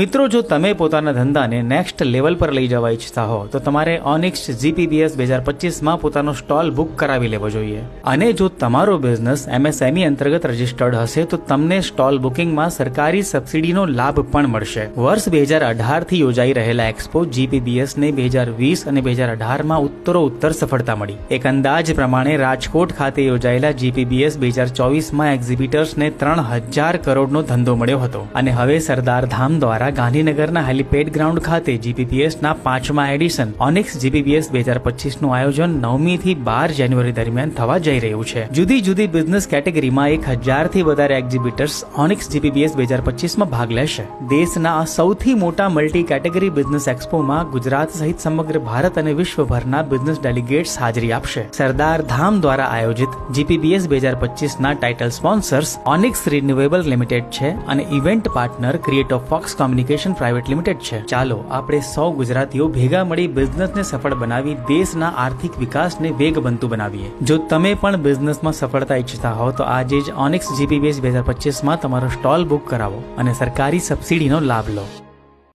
મિત્રો, જો તમે પોતાના ધંધાને નેક્સ્ટ લેવલ પર લઈ જવા ઈચ્છતા હો, તો તમારે ઓનિક્સ જીપીબીએસ બે હજાર પચીસમાં પોતાનો સ્ટોલ બુક કરાવી લેવો જોઈએ. અને જો તમારો બિઝનેસ એમએસએમઈ અંતર્ગત રજીસ્ટર્ડ હશે, તો તમને સ્ટોલ બુકિંગમાં સરકારી સબસિડીનો લાભ પણ મળશે. વર્ષ બે હજાર અઢારથી યોજાઈ રહેલા એક્સપો જીપીબીએસને બે હજાર વીસ અને બે હજાર અઢારમાં ઉત્તરો ઉત્તર સફળતા મળી. એક અંદાજ પ્રમાણે રાજકોટ ખાતે યોજાયેલા જીપીબીએસ બે હજાર ચોવીસમાં એક્ઝિબિટર્સને ત્રણ હજાર કરોડનો ધંધો મળ્યો હતો. અને હવે સરદાર ધામ દ્વારા ગાંધીનગરના હેલીપેડ ગ્રાઉન્ડ ખાતે જીપીપીએસના પાંચમા એડિશન ઓનિક્સ જીપીપીએસ બે હજાર પચીસનું આયોજન નવમી થી બાર જાન્યુઆરી દરમિયાન થવા જઈ રહ્યું છે. જુદી જુદી બિઝનેસ કેટેગરીમાં એક હજારથી વધારે એક્ઝિબિટર્સ ઓનિક્સ જીપીપીએસ બે હજાર પચીસમાં ભાગ લેશે. દેશના સૌથી મોટા મલ્ટી કેટેગરી બિઝનેસ એક્સપોમાં ગુજરાત સહિત સમગ્ર ભારત અને વિશ્વભરના બિઝનેસ ડેલિગેટ્સ હાજરી આપશે. સરદાર ધામ દ્વારા આયોજિત જીપીબીએસ બે હજાર પચીસના title sponsors Onyx renewable limited છે અને event partner create of folks communication private limited છે. ચાલો આપણે સૌ ગુજરાતીઓ ભેગા મળી બિઝનેસને સફળ બનાવી દેશના આર્થિક વિકાસને વેગ બનતું બનાવીએ. જો તમે પણ બિઝનેસમાં સફળતા ઈચ્છતા હો, તો આજે જ ઓનિક્સ જીપીબીએસ બે હજાર પચીસમાં તમારો સ્ટોલ બુક કરાવો અને સરકારી સબસિડીનો લાભ લો.